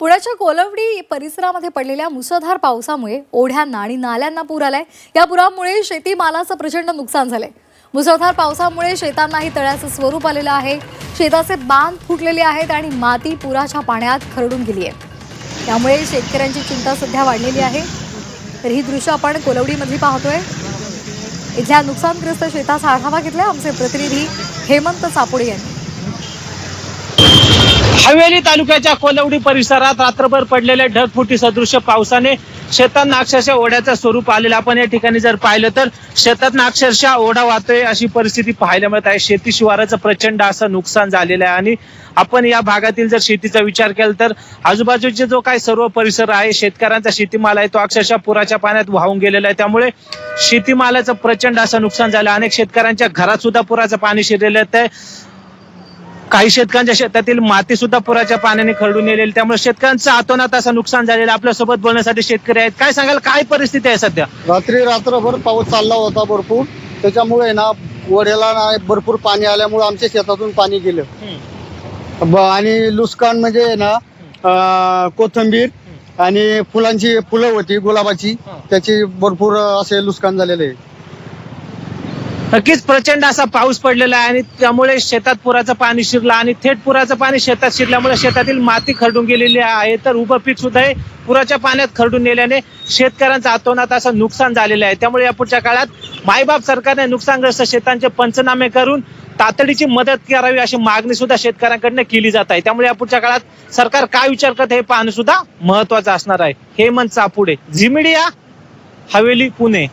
पुण्याच्या कोलवडी परिसरामध्ये पडलेल्या मुसळधार पावसामुळे ओढ्यांना आणि नाल्यांना पूर आलाय. या पुरामुळे शेतीमालाचं प्रचंड नुकसान झालंय. मुसळधार पावसामुळे शेतांनाही तळ्याचं स्वरूप आलेलं आहे. शेताचे बांध फुटलेले आहेत आणि माती पुराच्या पाण्यात खरडून गेली आहे त्यामुळे शेतकऱ्यांची चिंता सध्या वाढलेली आहे. तर ही दृश्य आपण कोलवडीमध्ये पाहतोय. इथल्या नुकसानग्रस्त शेताचा आढावा घेतलाय आमचे प्रतिनिधी हेमंत सापुडे यांनी. हवेली तालुक्याच्या कोलवडी परिसरात रात्रभर पडलेल्या ढगफुटी सदृश्य पावसाने शेतांना अक्षरशः ओढ्याचं स्वरूप आलेलं आपण या ठिकाणी जर पाहिलं तर शेतात अक्षरशः ओढा वाहतोय अशी परिस्थिती पाहायला मिळत आहे. शेती शिवाराचं प्रचंड असं नुकसान झालेलं आहे. आणि आपण या भागातील जर शेतीचा विचार केला तर आजूबाजूचे जो काय सर्व परिसर आहे शेतकऱ्यांचा शेतीमाल आहे तो अक्षरशः पुराच्या पाण्यात वाहून गेलेला आहे. त्यामुळे शेतीमालाचं प्रचंड असं नुकसान झालं. अनेक शेतकऱ्यांच्या घरात सुद्धा पुराचं पाणी शिरलेलं आहे. काही शेतकऱ्यांच्या शेतातील माती सुद्धा पुराच्या पाण्याने खरडून गेलेली त्यामुळे शेतकऱ्यांचं अतोनात असं नुकसान झालेलं. आपल्यासोबत बोलण्यासाठी शेतकरी आहेत. काय सांगाल? काय परिस्थिती आहे सध्या? रात्री रात्रभर पाऊस चालला होता भरपूर. त्याच्यामुळे ना वड्याला ना भरपूर पाणी आल्यामुळे आमच्या शेतातून पाणी गेलं. ब- आणि लुस्कान म्हणजे ना अं, कोथिंबीर आणि फुलांची फुलं होती गुलाबाची. त्याची भरपूर असे नुकसान झालेले. आहे नक्कीच प्रचंड असा पाऊस पडलेला आहे आणि त्यामुळे शेतात पुराचं पाणी शिरलं आणि थेट पुराचं पाणी शेतात शिरल्यामुळे शेतातील माती खरडून गेलेली आहे. तर उभं पीक सुद्धा हे पुराच्या पाण्यात खरडून नेल्याने शेतकऱ्यांचं अतोनात असं नुकसान झालेलं आहे. त्यामुळे या पुढच्या काळात मायबाप सरकारने नुकसानग्रस्त शेतांचे पंचनामे करून तातडीची मदत करावी अशी मागणी सुद्धा शेतकऱ्यांकडनं केली जात आहे. त्यामुळे या पुढच्या काळात सरकार काय विचार करत हे पाहणं सुद्धा महत्वाचं असणार आहे. हेमंत चापुडे झिमिडिया हवेली पुणे.